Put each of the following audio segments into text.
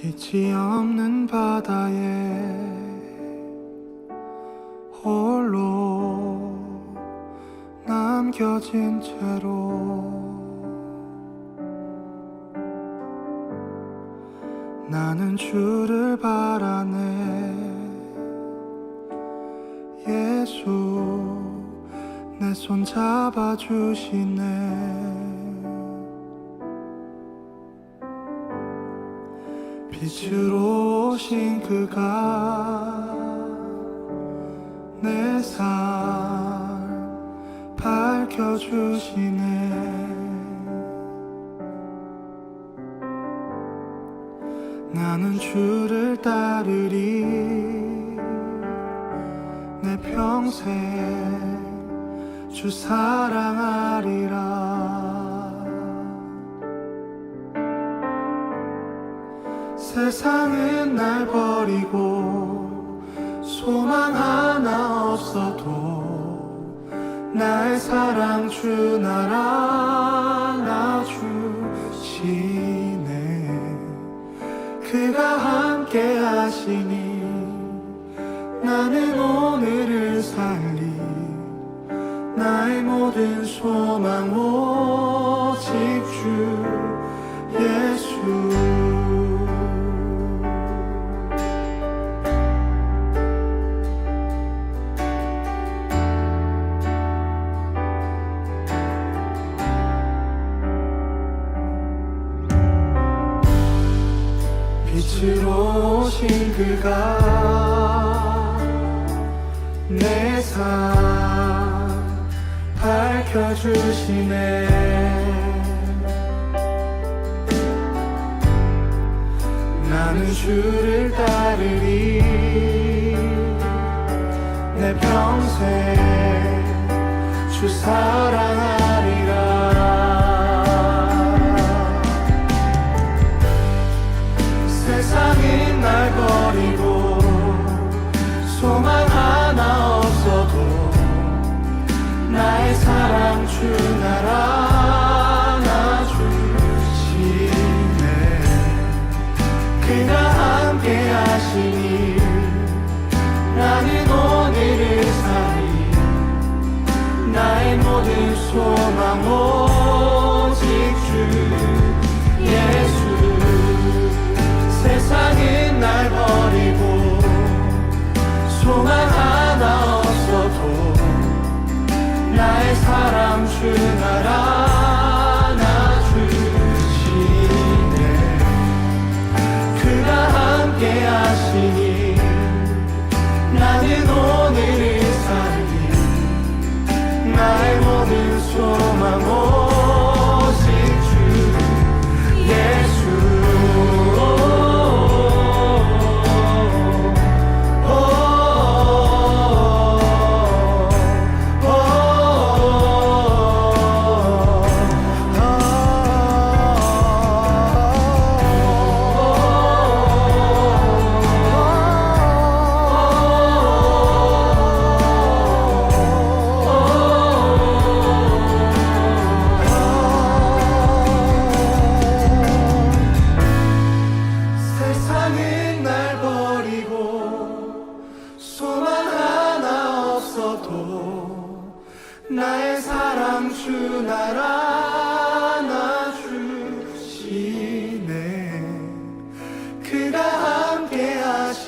빛이 없는 바다에 홀로 남겨진 채로 나는 주를 바라네. 예수 내 손 잡아주시네 빛으로 오신 그가 내 삶 밝혀주시네. 나는 주를 따르리. 내 평생 주 사랑하리라 세상은 날 버리고 소망 하나 없어도 나의 사랑 주 나라 나주시네 그가 함께 하시니 나는 오늘을 살리 나의 모든 소망 오직 주 그가 내 삶 밝혀주시네. 나는 주를 따르리. 내 평생 주 사랑하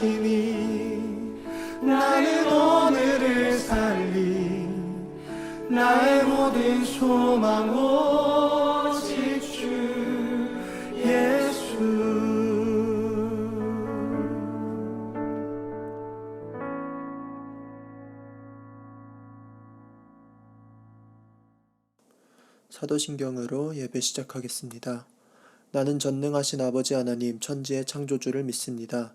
하시니 나는 오늘을 살리 나의 모든 소망 오직 주 예수 사도신경으로 예배 시작하겠습니다. 나는 전능하신 아버지 하나님 천지의 창조주를 믿습니다.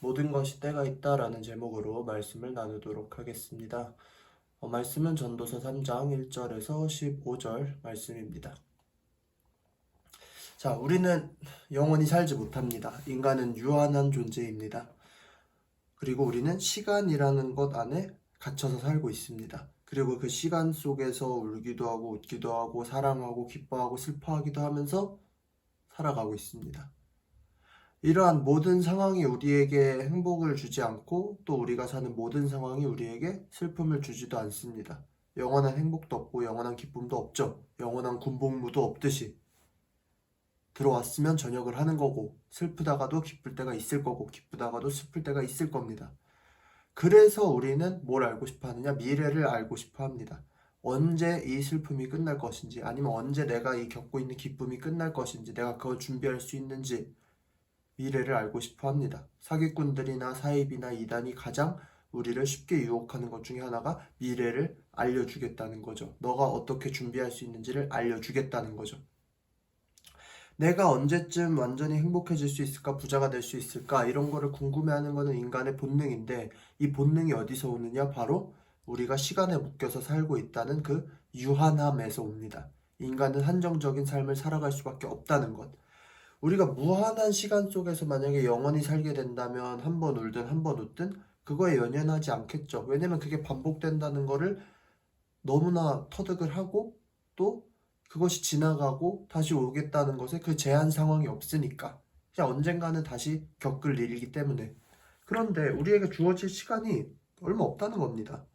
모든 것이 때가 있다라는 제목으로 말씀을 나누도록 하겠습니다. 어, 말씀은 전도서 3장 1절에서 15절 말씀입니다. 자, 우리는 영원히 살지 못합니다. 인간은 유한한 존재입니다. 그리고 우리는 시간이라는 것 안에 갇혀서 살고 있습니다. 그리고 그 시간 속에서 울기도 하고 웃기도 하고 사랑하고 기뻐하고 슬퍼하기도 하면서 살아가고 있습니다. 이러한 모든 상황이 우리에게 행복을 주지 않고 또 우리가 사는 모든 상황이 우리에게 슬픔을 주지도 않습니다. 영원한 행복도 없고 영원한 기쁨도 없죠. 영원한 군복무도 없듯이 들어왔으면 저녁을 하는 거고 슬프다가도 기쁠 때가 있을 거고 기쁘다가도 슬플 때가 있을 겁니다. 그래서 우리는 뭘 알고 싶어 하느냐? 미래를 알고 싶어 합니다. 언제 이 슬픔이 끝날 것인지 아니면 언제 내가 이 겪고 있는 기쁨이 끝날 것인지 내가 그걸 준비할 수 있는지 미래를 알고 싶어 합니다. 사기꾼들이나 사입이나 이단이 가장 우리를 쉽게 유혹하는 것 중에 하나가 미래를 알려주겠다는 거죠. 너가 어떻게 준비할 수 있는지를 알려주겠다는 거죠. 내가 언제쯤 완전히 행복해질 수 있을까, 부자가 될 수 있을까, 이런 거를 궁금해하는 것은 인간의 본능인데, 이 본능이 어디서 오느냐? 바로 우리가 시간에 묶여서 살고 있다는 그 유한함에서 옵니다. 인간은 한정적인 삶을 살아갈 수밖에 없다는 것. 우리가 무한한 시간 속에서 만약에 영원히 살게 된다면 한 번 울든 한 번 웃든 그거에 연연하지 않겠죠. 왜냐면 그게 반복된다는 거를 너무나 터득을 하고 또 그것이 지나가고 다시 오겠다는 것에 그 제한 상황이 없으니까 그냥 언젠가는 다시 겪을 일이기 때문에 그런데 우리에게 주어질 시간이 얼마 없다는 겁니다.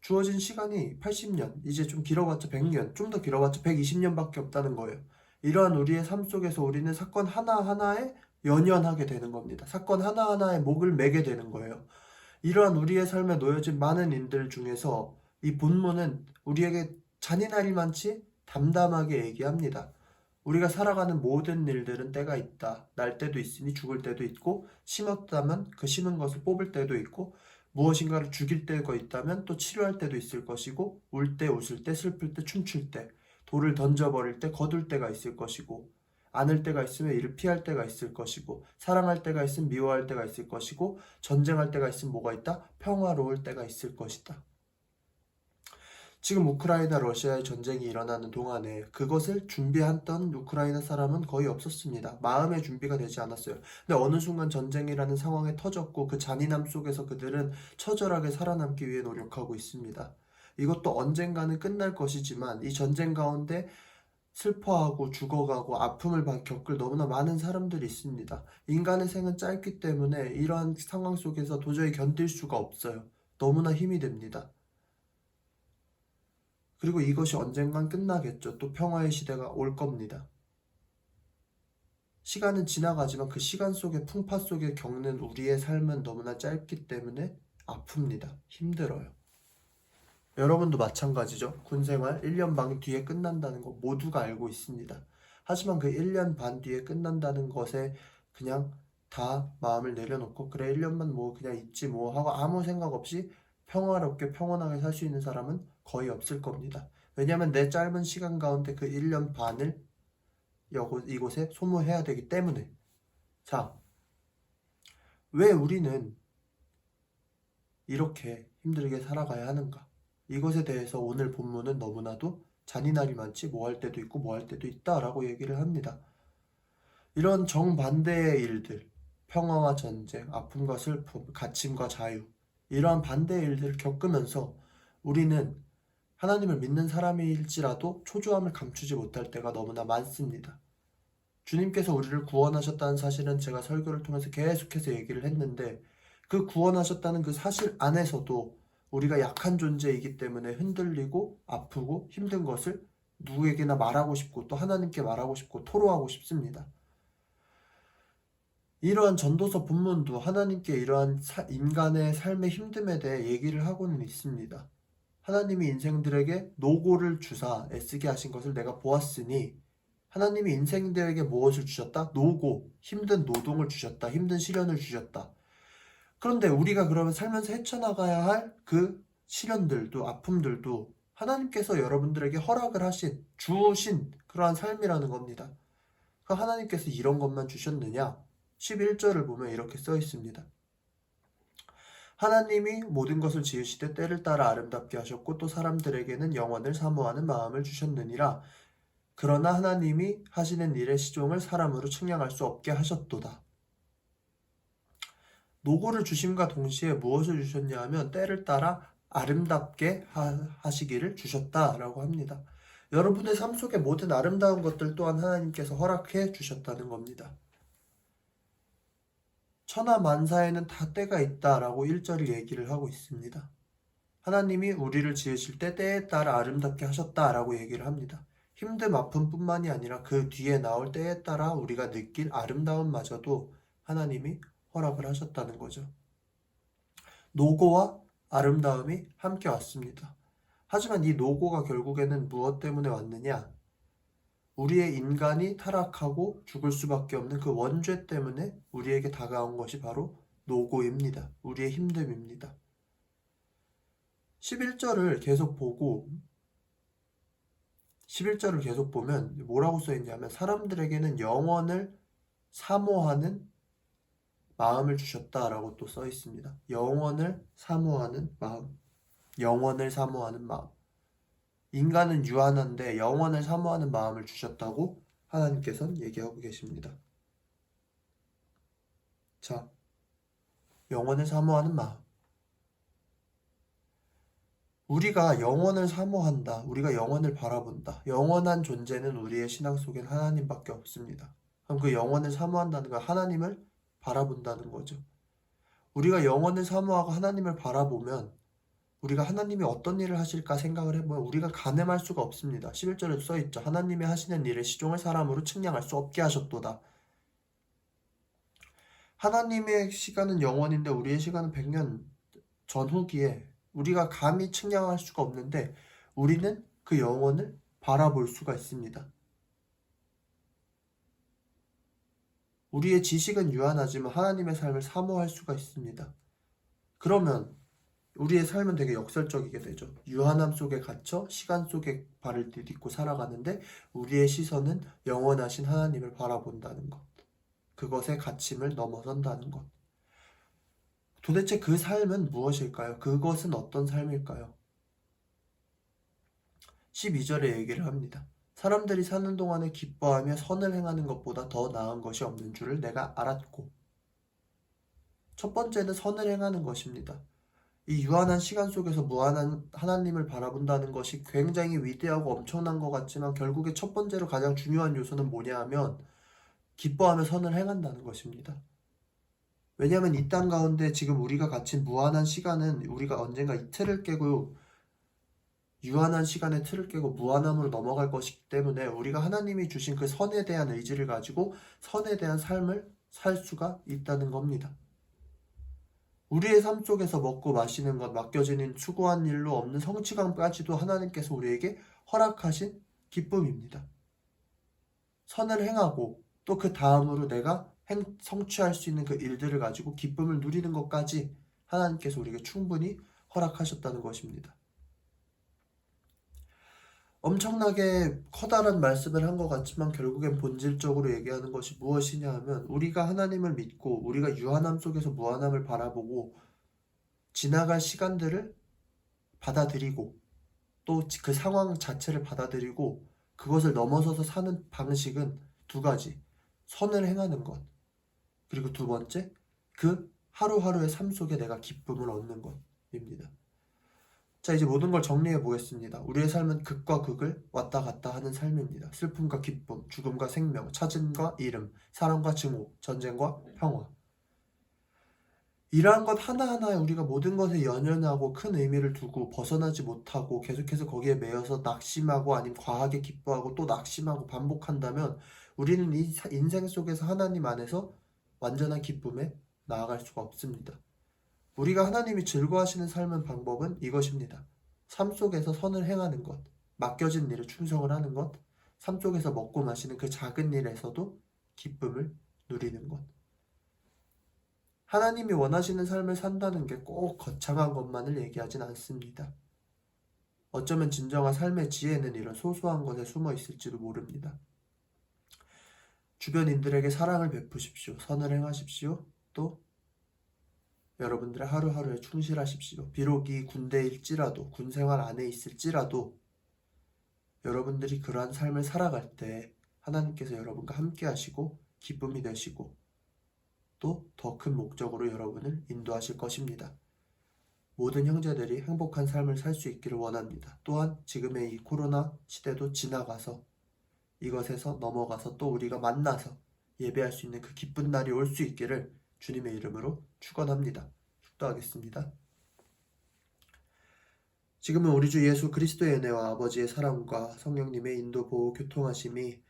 주어진 시간이 80년, 이제 좀 길어봤자 100년, 좀 더 길어봤자 120년밖에 없다는 거예요. 이러한 우리의 삶 속에서 우리는 사건 하나하나에 연연하게 되는 겁니다. 사건 하나하나에 목을 매게 되는 거예요. 이러한 우리의 삶에 놓여진 많은 인들 중에서 이 본문은 우리에게 잔인하리 많지 담담하게 얘기합니다. 우리가 살아가는 모든 일들은 때가 있다. 날 때도 있으니 죽을 때도 있고, 심었다면 그 심은 것을 뽑을 때도 있고, 무엇인가를 죽일 때가 있다면 또 치료할 때도 있을 것이고, 울 때, 웃을 때, 슬플 때, 춤출 때, 돌을 던져버릴 때 거둘 때가 있을 것이고 안을 때가 있으면 이를 피할 때가 있을 것이고 사랑할 때가 있으면 미워할 때가 있을 것이고 전쟁할 때가 있으면 뭐가 있다? 평화로울 때가 있을 것이다. 지금 우크라이나 러시아의 전쟁이 일어나는 동안에 그것을 준비했던 우크라이나 사람은 거의 없었습니다. 마음의 준비가 되지 않았어요. 근데 어느 순간 전쟁이라는 상황에 터졌고 그 잔인함 속에서 그들은 처절하게 살아남기 위해 노력하고 있습니다. 이것도 언젠가는 끝날 것이지만 이 전쟁 가운데 슬퍼하고 죽어가고 아픔을 겪을 너무나 많은 사람들이 있습니다. 인간의 생은 짧기 때문에 이러한 상황 속에서 도저히 견딜 수가 없어요. 너무나 힘이 됩니다. 그리고 이것이 언젠간 끝나겠죠. 또 평화의 시대가 올 겁니다. 시간은 지나가지만 그 시간 속에 풍파 속에 겪는 우리의 삶은 너무나 짧기 때문에 아픕니다. 힘들어요. 여러분도 마찬가지죠. 군 생활 1년 반 뒤에 끝난다는 거 모두가 알고 있습니다. 하지만 그 1년 반 뒤에 끝난다는 것에 그냥 다 마음을 내려놓고 그래 1년만 뭐 그냥 있지 뭐 하고 아무 생각 없이 평화롭게 평온하게 살 수 있는 사람은 거의 없을 겁니다. 왜냐하면 내 짧은 시간 가운데 그 1년 반을 이곳에 소모해야 되기 때문에 자, 왜 우리는 이렇게 힘들게 살아가야 하는가? 이것에 대해서 오늘 본문은 너무나도 잔인하리 많지 뭐 할 때도 있고 뭐 할 때도 있다라고 얘기를 합니다. 이런 정반대의 일들, 평화와 전쟁, 아픔과 슬픔, 갇힘과 자유, 이러한 반대의 일들을 겪으면서 우리는 하나님을 믿는 사람일지라도 초조함을 감추지 못할 때가 너무나 많습니다. 주님께서 우리를 구원하셨다는 사실은 제가 설교를 통해서 계속해서 얘기를 했는데 그 구원하셨다는 그 사실 안에서도 우리가 약한 존재이기 때문에 흔들리고 아프고 힘든 것을 누구에게나 말하고 싶고 또 하나님께 말하고 싶고 토로하고 싶습니다. 이러한 전도서 본문도 하나님께 이러한 사- 인간의 삶의 힘듦에 대해 얘기를 하고는 있습니다. 하나님이 인생들에게 노고를 주사 애쓰게 하신 것을 내가 보았으니 하나님이 인생들에게 무엇을 주셨다? 노고, 힘든 노동을 주셨다. 힘든 시련을 주셨다. 그런데 우리가 그러면 살면서 헤쳐나가야 할 그 시련들도 아픔들도 하나님께서 여러분들에게 허락을 하신, 주신 그러한 삶이라는 겁니다. 그 하나님께서 이런 것만 주셨느냐? 11절을 보면 이렇게 써 있습니다. 하나님이 모든 것을 지으시되 때를 따라 아름답게 하셨고 또 사람들에게는 영원을 사모하는 마음을 주셨느니라. 그러나 하나님이 하시는 일의 시종을 사람으로 측량할 수 없게 하셨도다. 노고를 주심과 동시에 무엇을 주셨냐 하면 때를 따라 아름답게 하, 시기를 주셨다라고 합니다. 여러분의 삶 속의 모든 아름다운 것들 또한 하나님께서 허락해 주셨다는 겁니다. 천하 만사에는 다 때가 있다라고 1절이 얘기를 하고 있습니다. 하나님이 우리를 지으실 때 때에 따라 아름답게 하셨다라고 얘기를 합니다. 힘듦 아픔뿐만이 아니라 그 뒤에 나올 때에 따라 우리가 느낄 아름다움마저도 하나님이 허락을 하셨다는 거죠. 노고와 아름다움이 함께 왔습니다. 하지만 이 노고가 결국에는 무엇 때문에 왔느냐? 우리의 인간이 타락하고 죽을 수밖에 없는 그 원죄 때문에 우리에게 다가온 것이 바로 노고입니다. 우리의 힘듦입니다. 11절을 계속 보고 11절을 계속 보면 뭐라고 써 있냐면 사람들에게는 영원을 사모하는 마음을 주셨다라고 또 써 있습니다. 영원을 사모하는 마음. 영원을 사모하는 마음. 인간은 유한한데 영원을 사모하는 마음을 주셨다고 하나님께서는 얘기하고 계십니다. 자, 영원을 사모하는 마음. 우리가 영원을 사모한다. 우리가 영원을 바라본다. 영원한 존재는 우리의 신앙 속엔 하나님밖에 없습니다. 그럼 그 영원을 사모한다는 건 하나님을 바라본다는 거죠. 우리가 영원을 사모하고 하나님을 바라보면 우리가 하나님이 어떤 일을 하실까 생각을 해보면 우리가 가늠할 수가 없습니다. 11절에 써 있죠. 하나님이 하시는 일의 시종을 사람으로 측량할 수 없게 하셨도다. 하나님의 시간은 영원인데 우리의 시간은 100년 전후기에 우리가 감히 측량할 수가 없는데 우리는 그 영원을 바라볼 수가 있습니다. 우리의 지식은 유한하지만 하나님의 삶을 사모할 수가 있습니다. 그러면 우리의 삶은 되게 역설적이게 되죠. 유한함 속에 갇혀 시간 속에 발을 디딛고 살아가는데 우리의 시선은 영원하신 하나님을 바라본다는 것. 그것의 가침을 넘어선다는 것. 도대체 그 삶은 무엇일까요? 그것은 어떤 삶일까요? 12절에 얘기를 합니다. 사람들이 사는 동안에 기뻐하며 선을 행하는 것보다 더 나은 것이 없는 줄을 내가 알았고. 첫 번째는 선을 행하는 것입니다. 이 유한한 시간 속에서 무한한 하나님을 바라본다는 것이 굉장히 위대하고 엄청난 것 같지만 결국에 첫 번째로 가장 중요한 요소는 뭐냐 하면 기뻐하며 선을 행한다는 것입니다. 왜냐하면 이 땅 가운데 지금 우리가 갇힌 무한한 시간은 우리가 언젠가 이 틀을 깨고 유한한 시간의 틀을 깨고 무한함으로 넘어갈 것이기 때문에 우리가 하나님이 주신 그 선에 대한 의지를 가지고 선에 대한 삶을 살 수가 있다는 겁니다. 우리의 삶 속에서 먹고 마시는 것, 맡겨지는 수고한 일로 없는 성취감까지도 하나님께서 우리에게 허락하신 기쁨입니다. 선을 행하고 또 그 다음으로 내가 행, 성취할 수 있는 그 일들을 가지고 기쁨을 누리는 것까지 하나님께서 우리에게 충분히 허락하셨다는 것입니다. 엄청나게 커다란 말씀을 한 것 같지만 결국엔 본질적으로 얘기하는 것이 무엇이냐 하면 우리가 하나님을 믿고 우리가 유한함 속에서 무한함을 바라보고 지나갈 시간들을 받아들이고 또 그 상황 자체를 받아들이고 그것을 넘어서서 사는 방식은 두 가지. 선을 행하는 것. 그리고 두 번째, 그 하루하루의 삶 속에 내가 기쁨을 얻는 것입니다. 자, 이제 모든 걸 정리해 보겠습니다. 우리의 삶은 극과 극을 왔다 갔다 하는 삶입니다. 슬픔과 기쁨, 죽음과 생명, 찾음과 이름, 사랑과 증오, 전쟁과 평화. 이러한 것 하나하나에 우리가 모든 것에 연연하고 큰 의미를 두고 벗어나지 못하고 계속해서 거기에 매여서 낙심하고 아니면 과하게 기뻐하고 또 낙심하고 반복한다면 우리는 이 사- 인생 속에서 하나님 안에서 완전한 기쁨에 나아갈 수가 없습니다. 우리가 하나님이 즐거워하시는 삶의 방법은 이것입니다. 삶 속에서 선을 행하는 것, 맡겨진 일에 충성을 하는 것, 삶 속에서 먹고 마시는 그 작은 일에서도 기쁨을 누리는 것. 하나님이 원하시는 삶을 산다는 게 꼭 거창한 것만을 얘기하진 않습니다. 어쩌면 진정한 삶의 지혜는 이런 소소한 것에 숨어 있을지도 모릅니다. 주변인들에게 사랑을 베푸십시오. 선을 행하십시오. 또 여러분들의 하루하루에 충실하십시오. 비록 이 군대일지라도 군 생활 안에 있을지라도 여러분들이 그러한 삶을 살아갈 때 하나님께서 여러분과 함께 하시고 기쁨이 되시고 또 더 큰 목적으로 여러분을 인도하실 것입니다. 모든 형제들이 행복한 삶을 살 수 있기를 원합니다. 또한 지금의 이 코로나 시대도 지나가서 이것에서 넘어가서 또 우리가 만나서 예배할 수 있는 그 기쁜 날이 올 수 있기를 주님의 이름으로 축원합니다. 축도하겠습니다. 지금은 우리 주 예수 그리스도의 은혜와 아버지의 사랑과 성령님의 인도 보호 교통하심이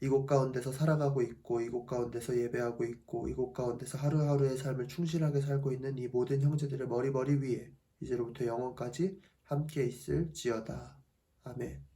이곳 가운데서 살아가고 있고 이곳 가운데서 예배하고 있고 이곳 가운데서 하루하루의 삶을 충실하게 살고 있는 이 모든 형제들의 머리머리 위에 이제로부터 영원까지 함께 있을 지어다. 아멘.